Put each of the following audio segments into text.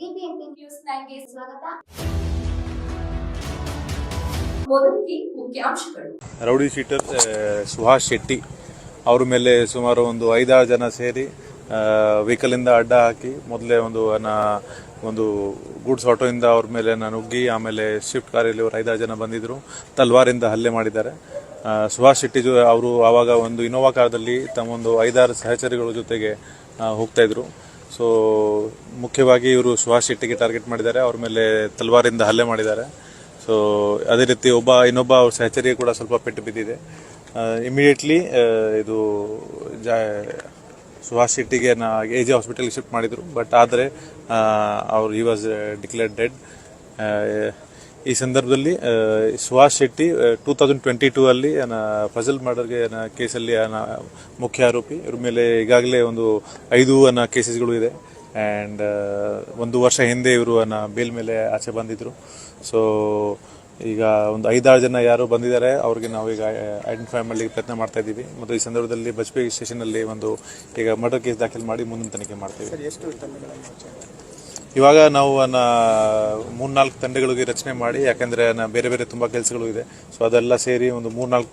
BBMP news ನೈನ್ಗೆ ಸ್ವಾಗತ. Rowdy sheeter Suhas Shetty ಅವ್ರ ಮೇಲೆ ಸುಮಾರು ಒಂದು ಐದಾರು ಜನ ಸೇರಿ ವೆಹಿಕಲಿಂದ ಅಡ್ಡ ಹಾಕಿ ಮೊದಲೇ ಒಂದು ಒಂದು ಗೂಡ್ಸ್ ಆಟೋಯಿಂದ ಅವ್ರ ಮೇಲೆ ನುಗ್ಗಿ, ಆಮೇಲೆ ಶಿಫ್ಟ್ ಕಾರಲ್ಲಿ ಅವರು ಐದಾರು ಜನ ಬಂದಿದ್ರು, ತಲ್ವಾರಿಂದ ಹಲ್ಲೆ ಮಾಡಿದ್ದಾರೆ. ಸುಹಾಸ್ ಶೆಟ್ಟಿ ಅವರು ಆವಾಗ ಒಂದು ಇನೋವಾ ಕಾರದಲ್ಲಿ ತಮ್ಮೊಂದು ಐದಾರು ಸಹಚರಿಗಳ ಜೊತೆಗೆ ಹೋಗ್ತಾ ಇದ್ರು. ಸೊ ಮುಖ್ಯವಾಗಿ ಇವರು ಸುಹಾಸ್ ಶೆಟ್ಟಿಗೆ ಟಾರ್ಗೆಟ್ ಮಾಡಿದ್ದಾರೆ. ಅವ್ರ ಮೇಲೆ ತಲ್ವಾರಿಂದ ಹಲ್ಲೆ ಮಾಡಿದ್ದಾರೆ. ಸೊ ಅದೇ ರೀತಿ ಒಬ್ಬ, ಇನ್ನೊಬ್ಬ ಅವ್ರ ಸಹಚರಿಗೆ ಕೂಡ ಸ್ವಲ್ಪ ಪೆಟ್ಟು ಬಿದ್ದಿದೆ. ಇಮಿಡಿಯೇಟ್ಲಿ ಇದು, ಜಾ, ಸುಹಾಸ್ ಶೆಟ್ಟಿಗೆ ನಾ ಎ ಜಿ ಹಾಸ್ಪಿಟಲ್ಗೆ ಶಿಫ್ಟ್ ಮಾಡಿದರು. ಬಟ್ ಆದರೆ ಅವ್ರು ಈ ವಾಸ್ ಡಿಕ್ಲೇರ್ಡ್ ಡೆಡ್ ಈ ಸಂದರ್ಭದಲ್ಲಿ Suhas Shetty two thousand twenty two ಅಲ್ಲಿ ಫಜಲ್ ಮರ್ಡರ್ಗೆ ಕೇಸಲ್ಲಿ ಮುಖ್ಯ ಆರೋಪಿ. ಇವ್ರ ಮೇಲೆ ಈಗಾಗಲೇ ಒಂದು ಐದು ಅನ್ನ ಕೇಸಸ್ಗಳು ಇದೆ. ಆ್ಯಂಡ್ ಒಂದು ವರ್ಷ ಹಿಂದೆ ಇವರು ಅನ್ನ ಬೇಲ್ ಮೇಲೆ ಆಚೆ ಬಂದಿದ್ರು. ಸೊ ಈಗ ಒಂದು ಐದಾರು ಜನ ಯಾರು ಬಂದಿದ್ದಾರೆ. ಅವ್ರಿಗೆ ನಾವು ಈಗ ಐಡೆಂಟಿಫೈ ಮಾಡಲಿಕ್ಕೆ ಪ್ರಯತ್ನ ಮಾಡ್ತಾ ಇದ್ದೀವಿ. ಮತ್ತು ಈ ಸಂದರ್ಭದಲ್ಲಿ ಬಜ್ಪೆ ಸ್ಟೇಷನಲ್ಲಿ ಒಂದು ಈಗ ಮರ್ಡರ್ ಕೇಸ್ ದಾಖಲು ಮಾಡಿ ಮುಂದಿನ ತನಿಖೆ ಮಾಡ್ತೀವಿ. ಇವಾಗ ನಾವು ಅನ್ನ ಮೂರ್ನಾಲ್ಕು ತಂಡಗಳಿಗೆ ರಚನೆ ಮಾಡಿ, ಯಾಕಂದ್ರೆ ಬೇರೆ ಬೇರೆ ತುಂಬ ಕೆಲಸಗಳು ಇದೆ. ಸೊ ಅದೆಲ್ಲ ಸೇರಿ ಒಂದು ಮೂರ್ನಾಲ್ಕು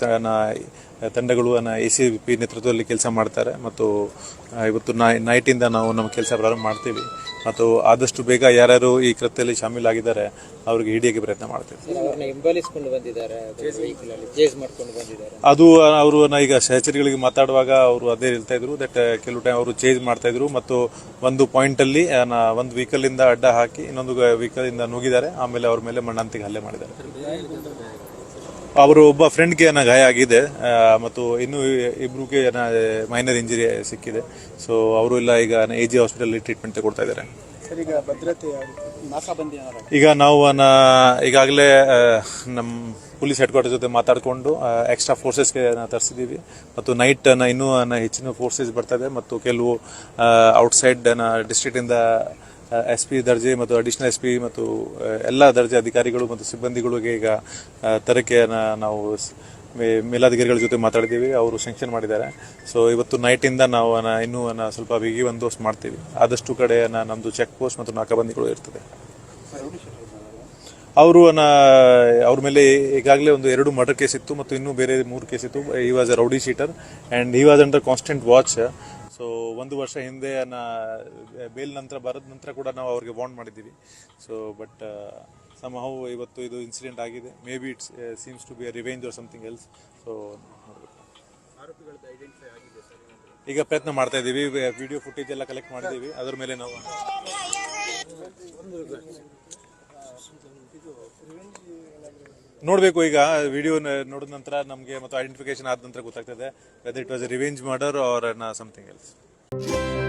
ತಂಡಗಳು ಎ ಸಿ ಪಿ ನೇತೃತ್ವದಲ್ಲಿ ಕೆಲಸ ಮಾಡ್ತಾರೆ. ಮತ್ತು ಇವತ್ತು ನೈಟಿಂದ ನಾವು ನಮ್ಮ ಕೆಲಸ ಪ್ರಾರಂಭ ಮಾಡ್ತೀವಿ. ಮತ್ತು ಆದಷ್ಟು ಬೇಗ ಯಾರ್ಯಾರು ಈ ಕೃತ್ಯದಲ್ಲಿ ಶಾಮೀಲಾಗಿದ್ದಾರೆ ಅವ್ರಿಗೆ ಹಿಡಿಯೋಕ್ಕೆ ಪ್ರಯತ್ನ ಮಾಡ್ತೀವಿ. ಅವ್ರನ್ನ ಹಿಂಬಾಲಿಸ್ಕೊಂಡು ಬಂದಿದ್ದಾರೆ ವೆಹಿಕಲ್ ಅಲ್ಲಿ ಚೇಸ್ ಮಾಡ್ಕೊಂಡು ಬಂದಿದ್ದಾರೆ. ಅದು ಅವರು ಈಗ ಸಹಚರಿಗಳಿಗೆ ಮಾತಾಡುವಾಗ ಅವರು ಅದೇ ಹೇಳ್ತಾ ಇದ್ರು ದಟ್ ಕೆಲವು ಟೈಮ್ ಅವರು ಚೇಂಜ್ ಮಾಡ್ತಾ ಇದ್ರು ಮತ್ತು ಒಂದು ಪಾಯಿಂಟ್ ಅಲ್ಲಿ ಒಂದು ವೆಹಿಕಲ್ ಇಂದ ಅಡ್ಡ ಹಾಕಿ ಇನ್ನೊಂದು ವೆಹಿಕಲ್ ಇಂದ ನುಗ್ಗಿದ್ದಾರೆ ಆಮೇಲೆ ಅವ್ರ ಮೇಲೆ ಮಣ್ಣಂತಿಗೆ ಹಲ್ಲೆ ಮಾಡಿದ್ದಾರೆ. ಅವರು ಒಬ್ಬ ಫ್ರೆಂಡ್ಗೆ ಏನ ಗಾಯ ಆಗಿದೆ. ಮತ್ತು ಇನ್ನು ಇಬ್ಬರಿಗೆ ಏನ ಮೈನರ್ ಇಂಜುರಿ ಸಿಕ್ಕಿದೆ. ಸೊ ಅವರು ಎಲ್ಲ ಈಗ ಎ ಜಿ ಹಾಸ್ಪಿಟಲ್ ಟ್ರೀಟ್ಮೆಂಟ್ ತಗೊಳ್ತಾ ಇದ್ದಾರೆ. ಈಗ ನಾವು ಈಗಾಗಲೇ ನಮ್ಮ ಪೊಲೀಸ್ ಹೆಡ್ ಕ್ವಾರ್ಟರ್ ಜೊತೆ ಮಾತಾಡಿಕೊಂಡು ಎಕ್ಸ್ಟ್ರಾ ಫೋರ್ಸಸ್ಗೆ ತರಿಸಿದ್ದೀವಿ ಮತ್ತು ನೈಟ್ ಇನ್ನೂ ಹೆಚ್ಚಿನ ಫೋರ್ಸಸ್ ಬರ್ತದೆ ಮತ್ತು ಕೆಲವು ಔಟ್ಸೈಡ್ ಡಿಸ್ಟ್ರಿಕ್ಟಿಂದ ಎಸ್ ಪಿ ದರ್ಜೆ ಮತ್ತು ಅಡಿಷನಲ್ ಎಸ್ ಪಿ ಮತ್ತು ಎಲ್ಲ ದರ್ಜೆ ಅಧಿಕಾರಿಗಳು ಮತ್ತು ಸಿಬ್ಬಂದಿಗಳಿಗೆ ಈಗ ತರಕೆಯನ್ನು ನಾವು ಮೇಲಾಧಿಕಾರಿಗಳ ಜೊತೆ ಮಾತಾಡಿದ್ದೀವಿ. ಅವರು ಸ್ಯಾಂಕ್ಷನ್ ಮಾಡಿದ್ದಾರೆ. ಸೊ ಇವತ್ತು ನೈಟಿಂದ ನಾವು ಇನ್ನೂ ಅನ್ನ ಸ್ವಲ್ಪ ಬಿಗಿ ಬಂದೋಬಸ್ತ್ ಮಾಡ್ತೀವಿ. ಆದಷ್ಟು ಕಡೆ ಅನ್ನ ನಮ್ಮದು ಚೆಕ್ ಪೋಸ್ಟ್ ಮತ್ತು ನಾಕಾಬಂದಿಗಳು ಇರ್ತದೆ. ಅವರು ಅವ್ರ ಮೇಲೆ ಈಗಾಗಲೇ ಒಂದು ಎರಡು ಮರ್ಡರ್ ಕೇಸ್ ಇತ್ತು ಮತ್ತು ಇನ್ನೂ ಬೇರೆ ಮೂರು ಕೇಸ್ ಇತ್ತು. He was a rowdy sheeter and he was under constant watch ಒಂದು ವರ್ಷ ಹಿಂದೆ ಬೇಲ್ ನಂತರ, ಬರೋದ ನಂತರ ಕೂಡ ನಾವು ಅವ್ರಿಗೆ ವಾರ್ನ್ ಮಾಡಿದ್ದೀವಿ. ಸೊ ಬಟ್ ಸಮಹೌ ಇವತ್ತು ಇದು ಇನ್ಸಿಡೆಂಟ್ ಆಗಿದೆ. Maybe it's seems to be a revenge or something else so ಈಗ ಪ್ರಯತ್ನ ಮಾಡ್ತಾ ಇದ್ದೀವಿ. ವಿಡಿಯೋ ಫುಟೇಜ್ ಎಲ್ಲ ಕಲೆಕ್ಟ್ ಮಾಡಿದ್ದೀವಿ. ಅದ್ರ ಮೇಲೆ ನಾವು ನೋಡಬೇಕು ಈಗ ವಿಡಿಯೋ ನೋಡಿದ ನಂತರ ನಮಗೆ ಮತ್ತು ಐಡೆಂಟಿಫಿಕೇಶನ್ ಆದ ನಂತರ ಗೊತ್ತಾಗ್ತದೆ whether it was revenge murder or something else Thank you.